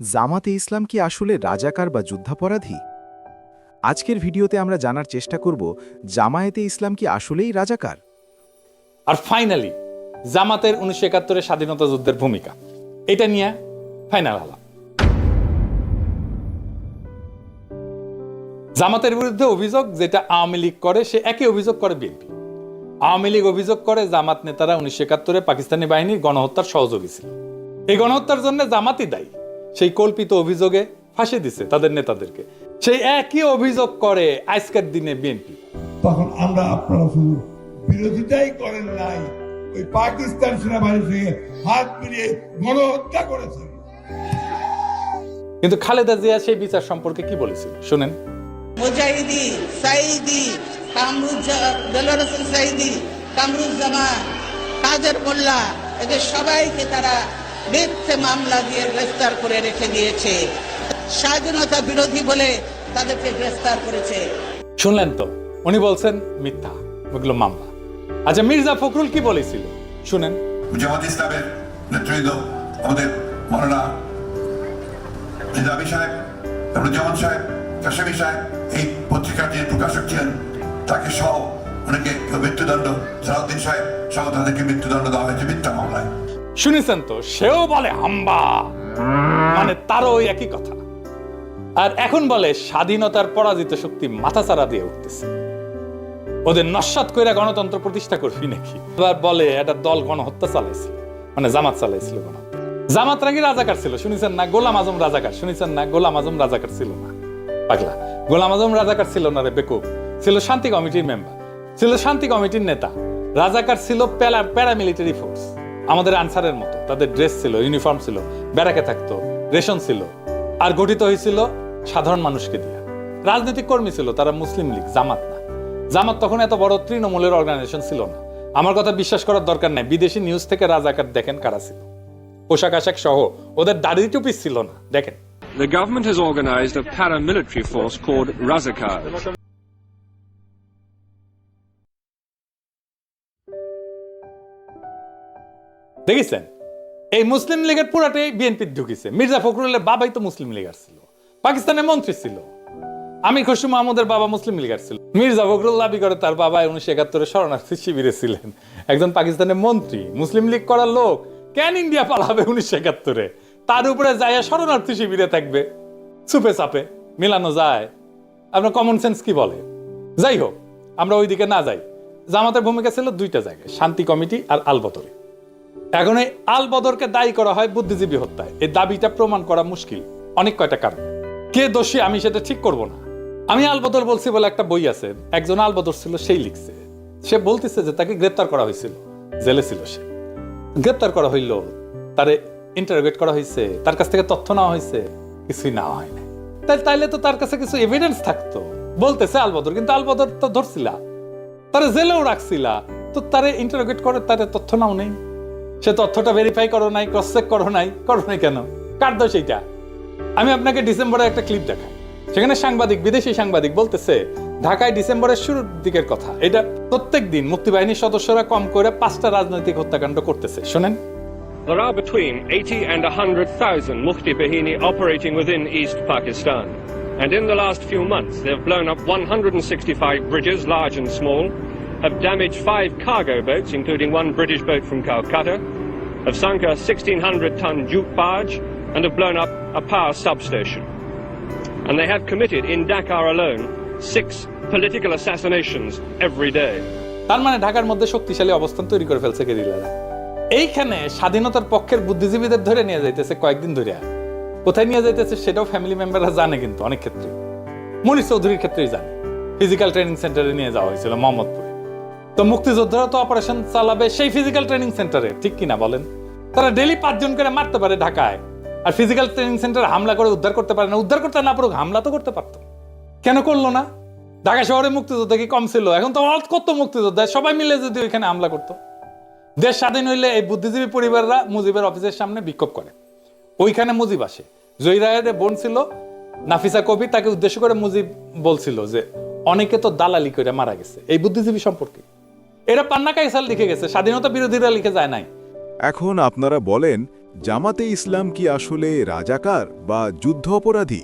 জামাতে ইসলাম কি আসলে রাজাকার বা যুদ্ধাপরাধী? আজকের ভিডিওতে আমরা জানার চেষ্টা করব, জামায়াতে ইসলাম কি আসলেই রাজাকার? আর ফাইনালি, জামাতের উনিশশো একাত্তরের স্বাধীনতা যুদ্ধের ভূমিকা। এটা নিয়ে ফাইনাল আলাপ জামাতের বিরুদ্ধে অভিযোগ যেটা আওয়ামী লীগ করে, সে একই অভিযোগ করে বিএনপি। আওয়ামী লীগ অভিযোগ করে জামাত নেতারা উনিশশো একাত্তরে পাকিস্তানি বাহিনীর গণহত্যার সহযোগী ছিল। এই গণহত্যার জন্য জামাতই দায়ী। সেই কল্পিত অভিযোগে ফাঁসি দিছে তাদের নেতাদেরকে। সেই একই অভিযোগ করে আজকের দিনে বিএনপি। তখন আমরা আপনারা শুধু বিরোধিতাই করেন নাই ওই পাকিস্তান সেনাবাহিনীর সঙ্গে হাত মিলিয়ে গণহত্যা করেছেন। কিন্তু খালেদা জিয়া সেই বিচার সম্পর্কে কি বলেছিল? শুনেন। মুজাহিদি সাইদি কামরুজ্জামান সাইদি কামরুজ্জামান কাদের মোল্লা এদের সবাইকে তারা মিথ্যে মামলা দিয়ে গ্রেফতার করে রেখে দিয়েছে। স্বাধীনতা বিরোধী বলে তাদেরকে গ্রেফতার করেছে। শুনলেন তো উনি বলছেন মিথ্যা ওগুলো মামলা। আচ্ছা মির্জা ফখরুল কি বলেছিল? শুনেন। জামাত ইসলামের নেতৃত্ব আমাদের নিজামী সাহেব তারপরে জামান সাহেব কাশামি সাহেব এই পত্রিকার যে প্রকাশক ছিলেন। তাকে সহ অনেকে মৃত্যুদণ্ড সালাউদ্দিন সাহেব সহ তাদেরকে মৃত্যুদণ্ড দেওয়া হয়েছে মিথ্যা মামলায়। শুনেছেন তো? সেও বলে হাম্বা। মানে তারও ওই একই কথা। আর এখন বলে, স্বাধীনতার পরাজিত শক্তি মাথাচাড়া দিয়ে উঠতেছে। ওদের নস্বাত কইরা গণতন্ত্র প্রতিষ্ঠা করবি নাকি? এবার বলে একটা দল গণহত্যা চালাইছিল। মানে জামাত চালাইছিল গণহত্যা। জামাত নাকি রাজাকার ছিল, শুনেছেন না? গোলাম আজম রাজাকার, শুনেছেন না? গোলাম আজম রাজাকার ছিল না। পাগলা। গোলাম আজম রাজাকার ছিল না রে বেকুব। ছিল শান্তি কমিটির মেম্বার। ছিল শান্তি কমিটির নেতা। রাজাকার ছিল প্যারা, প্যারামিলিটারি ফোর্স। আমাদের আনসারের মতো। তাদের ড্রেস ছিল, ইউনিফর্ম ছিল, ব্যারাকে থাকতো, রেশন ছিল। আর গঠিত হয়েছিল সাধারণ মানুষকে দিয়ে। রাজনৈতিক কর্মী ছিল, তারা মুসলিম লীগ, জামাত না। জামাত তখন এত বড় তৃণমূলের অর্গানাইজেশন ছিল না। আমার কথা বিশ্বাস করার দরকার নাই, বিদেশি নিউজ থেকে রাজাকার দেখেন কারা ছিল। পোশাক আশাক সহ ওদের দাড়ি টুপি ছিল না, দেখেন। The government has organized a paramilitary force called Razakars. দেখেছেন? এই মুসলিম লীগের পুরাটাই বিএনপি ঢুকিছে। মির্জা ফখরুলের বাবাই তো মুসলিম লীগার ছিল। পাকিস্তানের মন্ত্রী ছিল। আমি খসু মাহমুদের বাবা মুসলিম লীগার ছিল। মির্জা ফখরুল দাবি করে তার বাবা উনিশশো একাত্তরে শরণার্থী শিবিরে ছিলেন। একজন পাকিস্তানের মন্ত্রী, মুসলিম লীগ করার লোক। কেন ইন্ডিয়া পালাবে উনিশশো একাত্তরে? তার উপরে যায় শরণার্থী শিবিরে থাকবে। চুপে চাপে মিলানো যায়। আপনার কমন সেন্স কি বলে? যাই হোক, আমরা ওইদিকে না যাই। জামাতের ভূমিকা ছিল দুইটা জায়গায়, শান্তি কমিটি আর আলবতরে এখন এই আল বদরকে দায়ী করা হয় বুদ্ধিজীবী হত্যায়। এই দাবিটা প্রমাণ করা মুশকিল, অনেক কয়টা কারণ। কে দোষী আমি সেটা ঠিক করব না। আমি আল বদর বলছি বলে একটা বই আছে, একজন আল বদর ছিল, সেই লিখছে। সে বলতেছে যে তাকে গ্রেপ্তার করা হয়েছিল, জেলে ছিল সে। গ্রেপ্তার করা হইল, তারে ইন্টারোগেট করা হয়েছে তার কাছ থেকে তথ্য নেওয়া হয়েছে কিছুই নেওয়া হয় না তাই তাইলে তো তার কাছে কিছু এভিডেন্স থাকতো। বলতেছে আলবদর, কিন্তু আলবদর তো ধরছিলা। তারে জেলেও রাখছিলা, তো তারে ইন্টারোগেট করে তারে তথ্য নাও নেই। সে তথ্যটা ভেরিফাই করো নাই ক্রস চেক করো নাই করো নাই কেন কার দোষ এইটা আমি আপনাকে ডিসেম্বরে একটা ক্লিপ দেখাই সেখানে সাংবাদিক বিদেশি সাংবাদিক বলতেছে ঢাকায় ডিসেম্বরের শুরুর দিকের কথা এটা প্রত্যেক দিন মুক্তিবাহিনীর সদস্যরা কম করে পাঁচটা রাজনৈতিক হত্যাকাণ্ড করতেছে শোনেন There are between 80 and 100,000 Mufti Bahini operating within East Pakistan. And in the last few months, they've blown up 165 bridges, large and small, have damaged five cargo boats, including one British boat from Calcutta, have sunk a 1,600 ton jute barge, and have blown up a power substation. And they have committed in Dakar alone six political assassinations every day. তার মানে ঢাকার মধ্যে শক্তিশালী অবস্থান তৈরি করে ফেলছে গেরিলারা। এইখানে স্বাধীনতার পক্ষের বুদ্ধিজীবীদের ধরে নিয়ে যাইতেছে কয়েকদিন ধরে। কোথায় নিয়ে যাইতেছে সেটাও ফ্যামিলি মেম্বাররা জানে কিন্তু অনেক ক্ষেত্রে। মনীষ চৌধুরীর ক্ষেত্রেই জানে। ফিজিক্যাল ট্রেনিং সেন্টারে নিয়ে যাওয়া হয়েছিল মোহাম্মদপুরে। তো মুক্তিযোদ্ধারা তো অপারেশন চালাবে সেই ফিজিক্যাল ট্রেনিং সেন্টারে ঠিক কিনা বলেন? তারা ডেলি পাঁচজন করে মারতে পারে ঢাকায়। আর ফিজিক্যাল ট্রেনিং সেন্টারে হামলা করে উদ্ধার করতে পারে না। উদ্ধার করতে না পারুক, হামলা তো করতে পারতো। কেন করল না? ঢাকা শহরে মুক্তিযোদ্ধা কি কম ছিল। এখন তো কত মুক্তিযোদ্ধা? সবাই মিলে যদি ওইখানে হামলা করতো। দেশ স্বাধীন হইলে এই বুদ্ধিজীবী পরিবাররা মুজিবের অফিসের সামনে বিক্ষোভ করে। ওইখানে মুজিব আসে। জয়রায়ের বোন ছিল, নাফিসা কবি, তাকে উদ্দেশ্য করে মুজিব বলছিল যে, অনেকে তো দালালি করে মারা গেছে। এই বুদ্ধিজীবী সম্পর্কে। এটা পান্না কাইসাল লিখে গেছে। স্বাধীনতা বিরোধীরা লিখে যায় নাই। এখন আপনারা বলেন জামাতে ইসলাম কি আসলে রাজাকার বা যুদ্ধ অপরাধী